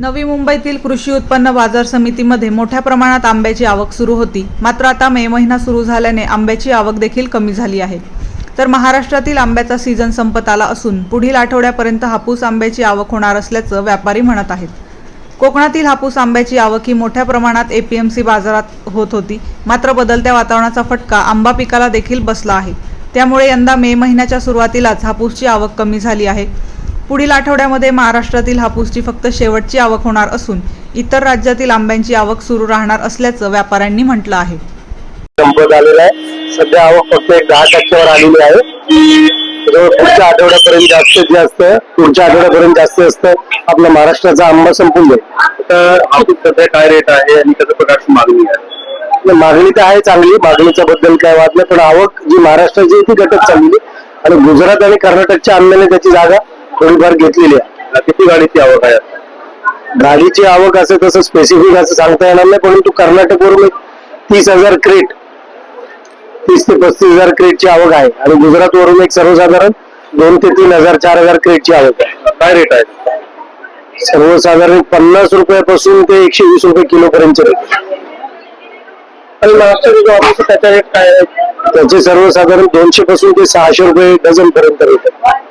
नवी मुंबईतील कृषी उत्पन्न बाजार समितीमध्ये मोठ्या प्रमाणात आंब्याची आवक सुरू होती. मात्र आता मे महिना सुरू झाल्याने आंब्याची आवक देखील कमी झाली आहे. तर महाराष्ट्रातील आंब्याचा सीझन संपत आला असून पुढील आठवड्यापर्यंत हापूस आंब्याची आवक होणार असल्याचं व्यापारी म्हणत आहेत. कोकणातील हापूस आंब्याची आवक ही मोठ्या प्रमाणात एपीएमसी बाजारात होत होती. मात्र बदलत्या वातावरणाचा फटका आंबा पिकाला देखील बसला आहे. त्यामुळे यंदा मे महिन्याच्या सुरुवातीलाच हापूसची आवक कमी झाली आहे. पुढील आठवड्यामध्ये महाराष्ट्रातील हापूसची फक्त शेवटची आवक होणार असून इतर राज्यातील आंब्यांची आवक सुरू राहणार असल्याचं व्यापाऱ्यांनी म्हटलं आहे. संपत आलेला आहे. सध्या आवक फक्त एक दहा टक्क्यावर आलेली आहे. पुढच्या आठवड्यापर्यंत जास्तीत जास्त पुढच्या आठवड्यापर्यंत जास्तीत जास्त आपला महाराष्ट्राचा आंबा संपून जाईल. तर हापूस सध्या काय रेट आहे आणि कशा प्रकारची मागणी आहे? तर मागणी तर आहे चांगली. मागणीच्या बद्दल काय वाटलं पण आवक जी महाराष्ट्राची ती घटत चांगली आणि गुजरात आणि कर्नाटकच्या आंब्याने त्याची जागा थोडीफार घेतलेली आहे. किती गाडीची आवक आहे? गाडीची आवक असं तसं स्पेसिफिक असं सांगता येणार नाही परंतु कर्नाटकवरून तीस हज़ार क्रेट तीस ते पस्तीस हज़ार क्रेटची आवक आहे. आणि गुजरातवरून एक सर्वसाधारण दोन ते तीन हज़ार चार हज़ार क्रेटची आवक आहे. काय रेट आहे? सर्वसाधारण पन्नास रुपयापासून ते एकशे वीस रुपये किलो पर्यंतचे रेट आणि महाराष्ट्राचा जो हापूस आहे त्याचा रेट काय आहे? त्याचे सर्वसाधारण दोनशे पासून ते सहाशे रुपये डझन पर्यंत रेट आहे.